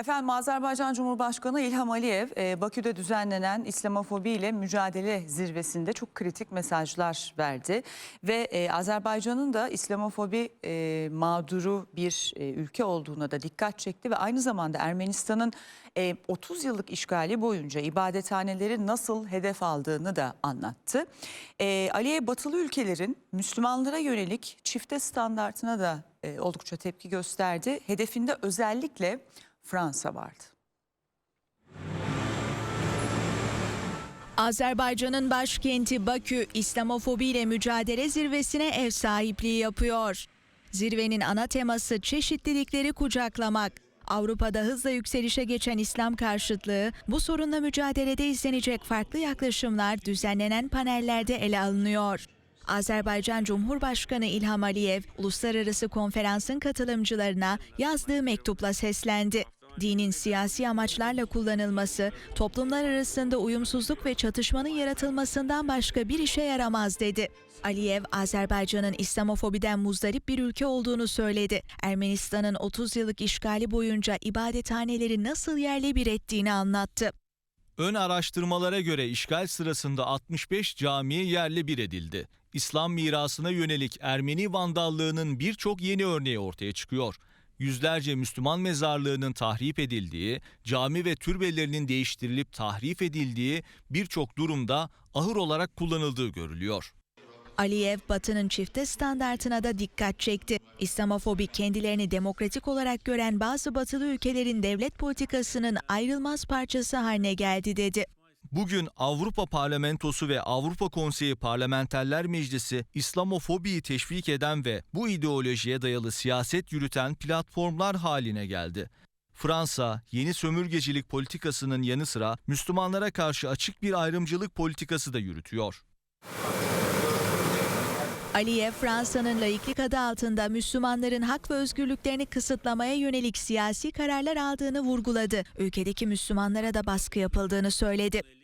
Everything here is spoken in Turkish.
Efendim Azerbaycan Cumhurbaşkanı İlham Aliyev e, Bakü'de düzenlenen İslamofobi ile mücadele zirvesinde çok kritik mesajlar verdi. Ve e, Azerbaycan'ın da İslamofobi e, mağduru bir ülke olduğuna da dikkat çekti. Ve aynı zamanda Ermenistan'ın e, 30 yıllık işgali boyunca ibadethaneleri nasıl hedef aldığını da anlattı. Aliyev batılı ülkelerin Müslümanlara yönelik çifte standartına da oldukça tepki gösterdi. Hedefinde özellikle Fransa vardı. Azerbaycan'ın başkenti Bakü İslamofobi ile mücadele zirvesine ev sahipliği yapıyor. Zirvenin ana teması çeşitlilikleri kucaklamak. Avrupa'da hızla yükselişe geçen İslam karşıtlığı, bu sorunla mücadelede izlenecek farklı yaklaşımlar düzenlenen panellerde ele alınıyor. Azerbaycan Cumhurbaşkanı İlham Aliyev, uluslararası konferansın katılımcılarına yazdığı mektupla seslendi. Dinin siyasi amaçlarla kullanılması, toplumlar arasında uyumsuzluk ve çatışmanın yaratılmasından başka bir işe yaramaz dedi. Aliyev, Azerbaycan'ın İslamofobiden muzdarip bir ülke olduğunu söyledi. Ermenistan'ın 30 yıllık işgali boyunca ibadethaneleri nasıl yerle bir ettiğini anlattı. Ön araştırmalara göre işgal sırasında 65 cami yerle bir edildi. İslam mirasına yönelik Ermeni vandallığının birçok yeni örneği ortaya çıkıyor. Yüzlerce Müslüman mezarlığının tahrip edildiği, cami ve türbelerinin değiştirilip tahrif edildiği birçok durumda ahır olarak kullanıldığı görülüyor. Aliyev, Batı'nın çifte standartına da dikkat çekti. İslamofobi kendilerini demokratik olarak gören bazı batılı ülkelerin devlet politikasının ayrılmaz parçası haline geldi dedi. Bugün Avrupa Parlamentosu ve Avrupa Konseyi Parlamenterler Meclisi İslamofobiyi teşvik eden ve bu ideolojiye dayalı siyaset yürüten platformlar haline geldi. Fransa, yeni sömürgecilik politikasının yanı sıra Müslümanlara karşı açık bir ayrımcılık politikası da yürütüyor. Aliyev, Fransa'nın laiklik adı altında Müslümanların hak ve özgürlüklerini kısıtlamaya yönelik siyasi kararlar aldığını vurguladı. Ülkedeki Müslümanlara da baskı yapıldığını söyledi.